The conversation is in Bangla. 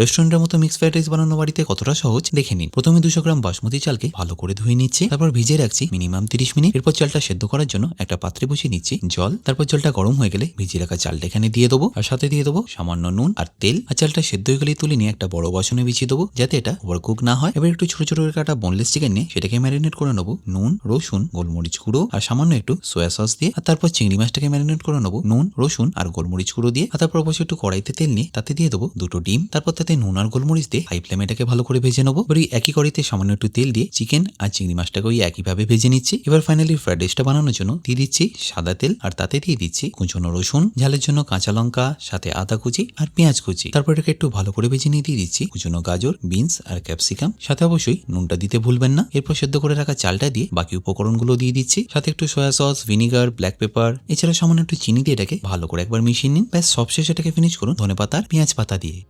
রেস্টুরেন্টের মতো মিক্স ফ্রাইড রাইস বানানো বাড়িতে কতটা সহজ, দেখে নিন। প্রথমে দুশো গ্রাম বাসমতি চালকে ভালো করে ধুয়ে নিচ্ছি, তারপর ভিজিয়ে রাখছি মিনিমাম তিরিশ মিনিট। এরপর চালটা সেদ্ধ করার জন্য একটা পাত্রে বসিয়ে নিচ্ছি জল, তারপর জলটা গরম হয়ে গেলে ভিজিয়ে রাখা চালটা এখানে দিয়ে দেবো, আর সাথে দিয়ে দেবো সামান্য নুন আর তেল, আর চালটা সেদ্ধ হয়ে গেলে তুলে নিয়ে একটা বড় বাসনে বিছিয়ে দেবো, যাতে এটা ওভার কুক না হয়। এবার একটু ছোট ছোট কাটা বোনলেস চিকেন নিয়ে সেটাকে ম্যারিনেট করে নেব। নুন, রসুন, গোলমরিচ গুঁড়ো, আর সামান্য একটু সয়া সস দিয়ে, আর তারপর চিংড়ি মাছটাকে ম্যারিনেট করে নেব। নুন, রসুন আর গোলমরিচ গুঁড়ো দিয়ে, আর তারপর অবশ্যই একটু কড়াইতে তেল নিয়ে তাতে দিয়ে দেবো দুটো ডিম, তারপর তাতে নুন আর গোলমরিচ দিয়ে হাই ফ্লেমে এটাকে ভালো করে ভেজে নেব। এবার একই কড়াইতে সামান্য একটু তেল দিয়ে চিকেন আর চিংড়ি মাছটাকে ওই একইভাবে ভেজে নিচ্ছি। এবার ফাইনালি ফ্রাইড রাইসটা বানানোর জন্য দিয়ে দিচ্ছি সাদা তেল আর তাতে দিয়ে দিচ্ছি কুচনো রসুন, ঝালের জন্য কাঁচা লঙ্কা, সাথে আদা কুচি আর পেঁয়াজ কুচি। তারপর এটাকে একটু ভালো করে ভেজে নিয়ে দিয়ে দিচ্ছি কুচনো গাজর বিনস আর ক্যাপসিকাম সাথে অবশ্যই নুনটা দিতে ভুলবেন না। এরপর সেদ্ধ করে রাখা চালটা দিয়ে বাকি উপকরণগুলো দিয়ে দিচ্ছি। সাথে একটু soya sauce vinegar black pepper এছাড়া সামান্য একটু চিনি দিয়ে এটাকে ভালো করে একবার মিশিয়ে নিন। ব্যাস, সবশেষে এটাকে ফিনিশ করুন ধনে পাতা আর পেঁয়াজ পাতা দিয়ে।